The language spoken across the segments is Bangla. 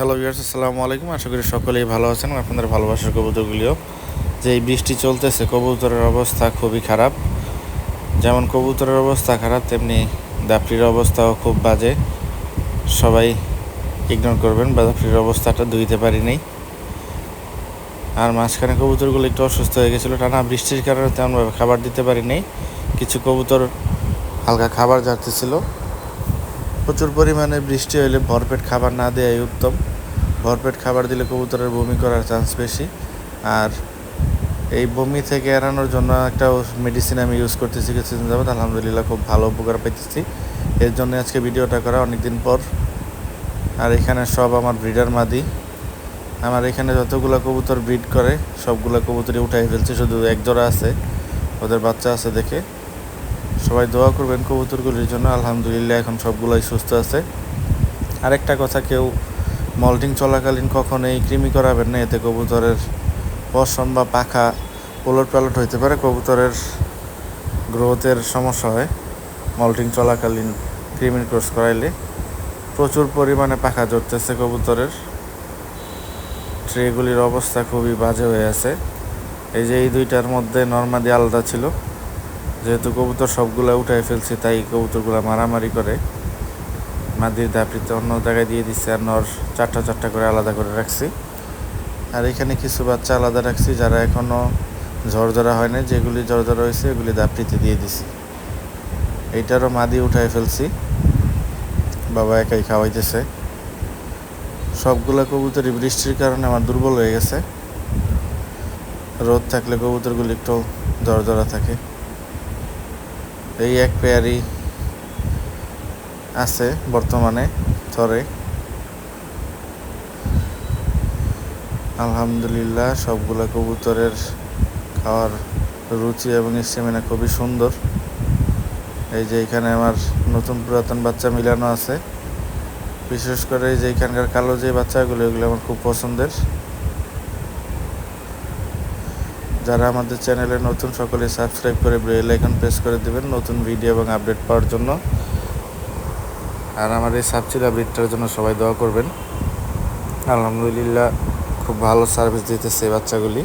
হ্যালো ভিউয়ার্স আসসালামু আলাইকুম। আশা করি সকলেই ভালো আছেন। আপনাদের ভালোবাসার কবুতরগুলিও। যে এই বৃষ্টি চলতেছে, কবুতরের অবস্থা খুবই খারাপ। যেমন কবুতরের অবস্থা খারাপ, তেমনি দাপড়ির অবস্থাও খুব বাজে। সবাই ইগনোর করবেন, বা দাপড়ির অবস্থাটা ধুইতে পারিনি। আর মাঝখানে কবুতরগুলো একটু অসুস্থ হয়ে গেছিল। টানা বৃষ্টির কারণে তেমনভাবে খাবার দিতে পারিনি। কিছু কবুতর হালকা খাবার যাচ্তেছিল প্রচুর পরিমাণে বৃষ্টি হলে ভরপেট খাবার না দেওয়াই উত্তম। ভরপেট খাবার দিলে কবুতরের বমি করার চান্স বেশি। আর এই বমি থেকে এড়ানোর জন্য একটা মেডিসিন আমি ইউজ করতেছি কিছুদিন যাবত আলহামদুলিল্লাহ খুব ভালো উপকার পাইতেছি। এর জন্য আজকে ভিডিওটা করা অনেকদিন পর। আর এখানে সব আমার ব্রিডার মাদি। আমার এখানে যতগুলো কবুতর ব্রিড করে, সবগুলো কবুতরই উঠাই ফেলছে। শুধু একজোড়া আছে। ওদের বাচ্চা আছে দেখে। সবাই দোয়া করবেন কবুতরগুলির জন্য। আলহামদুলিল্লাহ এখন সবগুলোই সুস্থ আছে। আরেকটা কথা কেউ মল্টিং চলাকালীন কখনোই কৃমি করাবেন না, এতে কবুতরের পশম বা পাখা পোলট পালট হইতে পারে, কবুতরের গ্রোথের সমস্যা হয়। মল্টিং চলাকালীন কৃমির ক্রস করাইলে প্রচুর পরিমাণে পাখা জড়তেছে কবুতরের। ট্রেগুলির অবস্থা খুবই বাজে হয়ে আছে। এই যে এই দুইটার মধ্যে নর্মাদি আলাদা ছিল। যেহেতু কবুতর সবগুলো উঠাই ফেলছি, তাই কবুতরগুলো মারামারি করে। মাদির দাপড়িতে অন্য জায়গায় দিয়ে দিচ্ছি আর নর চারটা চারটা করে আলাদা করে রাখছি। আর এখানে কিছু বাচ্চা আলাদা রাখছি যারা এখনও ঝরঝরা হয় না যেগুলি ঝরঝরা হয়েছে এগুলি দাপড়িতে দিয়ে দিছি। এইটারও মাদি উঠাই ফেলছি। বাবা একাই খাওয়াইতেছে। সবগুলা কবুতরই বৃষ্টির কারণে আমার দুর্বল হয়ে গেছে। রোদ থাকলে কবুতরগুলি একটু ঝরঝরা থাকে। এই এক পেয়ারই আছে বর্তমানে, থরে। আলহামদুলিল্লাহ, সবগুলা কবুতরের খাওয়ার রুচি এবং স্টেমিনা খুবই সুন্দর। এই যে এখানে আমার নতুন পুরাতন বাচ্চা মিলানো আছে। বিশেষ করে এই যে এখানকার কালো যে বাচ্চাগুলো, এগুলো আমার খুব পছন্দের। যারা আমাদের চ্যানেলে নতুন, সকলে সাবস্ক্রাইব করে বেল আইকন প্রেস করে দেবেন নতুন ভিডিও এবং আপডেট পাওয়ার জন্য। আর আমার এই ব্রিডটার জন্য সবাই দোয়া করবেন। আলহামদুলিল্লাহ, খুব ভালো সার্ভিস দিতেছে বাচ্চাগুলি।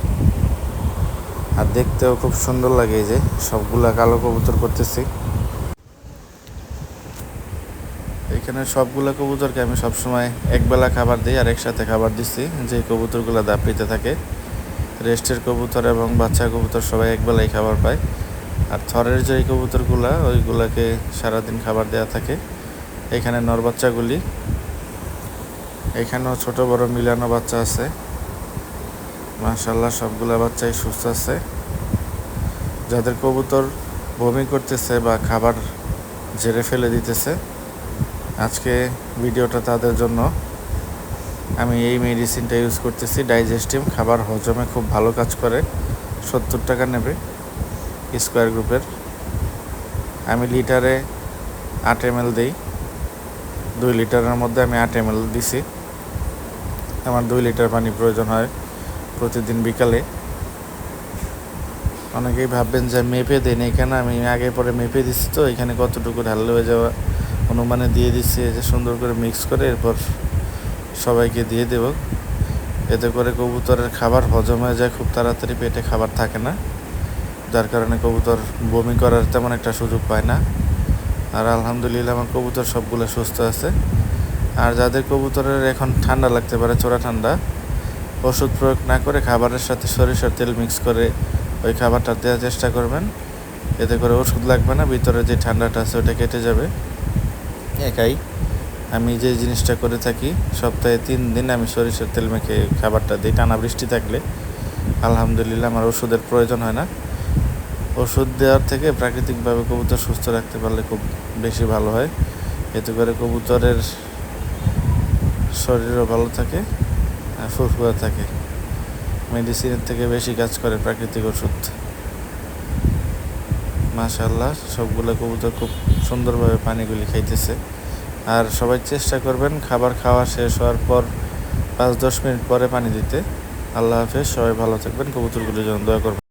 আর দেখতেও খুব সুন্দর লাগে যে, সবগুলা কালো কবুতর করতেছি। এখানে সবগুলো কবুতরকে আমি সবসময় একবেলা খাবার দিই আর একসাথে খাবার দিচ্ছি। যে কবুতরগুলো দাপিতে থাকে, রেস্টের কবুতর এবং বাচ্চা কবুতর সবাই একবেলাই খাবার পায়। আর থরের যে কবুতরগুলা, ওইগুলাকে সারাদিন খাবার দেওয়া থাকে। এখানে নর বাচ্চাগুলি। এখানেও ছোট বড় মিলানো বাচ্চা আছে। মাশাল্লাহ সবগুলা বাচ্চাই সুস্থ আছে। যাদের কবুতর বমি করতেছে বা খাবার ঝেড়ে ফেলে দিতেছে, আজকে ভিডিওটা তাদের জন্য। আমি এই মেডিসিনটা ইউজ করতেছি ডাইজেস্টিভ খাবার হজমে খুব ভালো কাজ করে। সত্তর টাকা নেবে স্কোয়ার গ্রুপের আমি লিটারে আট এম এল দিই। দুই লিটারের মধ্যে আমি আট এম দিছি। আমার দুই লিটার পানি প্রয়োজন হয় প্রতিদিন বিকালে। অনেকেই ভাববেন যে মেপে দেন এখানে আমি আগে পরে মেপে দিচ্ছি তো, এখানে কতটুকু ঢাল হয়ে যাওয়া অনুমানে দিয়ে দিচ্ছি যে সুন্দর করে মিক্স করে এরপর সবাইকে দিয়ে দেব। এতে করে কবুতরের খাবার হজম হয়ে যায়, খুব তাড়াতাড়ি পেটে খাবার থাকে না। যার কারণে কবুতর বমি করার তেমন একটা সুযোগ পায় না। আর আলহামদুলিল্লাহ আমার কবুতর সবগুলো সুস্থ আছে। আর যাদের কবুতরের এখন ঠান্ডা লাগতে পারে, চোরা ঠান্ডা, ওষুধ প্রয়োগ না করে খাবারের সাথে সরিষার তেল মিক্স করে ওই খাবারটা দেওয়ার চেষ্টা করবেন। এতে করে ওষুধ লাগবে না, ভিতরে যে ঠান্ডাটা আছে ওটা কেটে যাবে। একাই আমি যে জিনিসটা করে থাকি, সপ্তাহে তিন দিন আমি সরিষার তেল মেখে খাবারটা দিই। টানা বৃষ্টি থাকলে আলহামদুলিল্লাহ আমার ওষুধের প্রয়োজন হয় না। ওষুধ দেওয়ার থেকে প্রাকৃতিকভাবে কবুতর সুস্থ রাখতে পারলে খুব বেশি ভালো হয়। এতে করে কবুতরের শরীরও ভালো থাকে, আর ফুরফুরা থাকে। মেডিসিনের থেকে বেশি কাজ করে প্রাকৃতিক ওষুধ। মাশাল্লাহ সবগুলো কবুতর খুব সুন্দরভাবে পানিগুলি খাইতেছে। আর সবাই চেষ্টা করবেন খাবার খাওয়া শেষ হওয়ার পর পাঁচ দশ মিনিট পরে পানি দিতে। আল্লাহ হাফেজ, সবাই ভালো থাকবেন কবুতরগুলির জন্য দোয়া করবেন।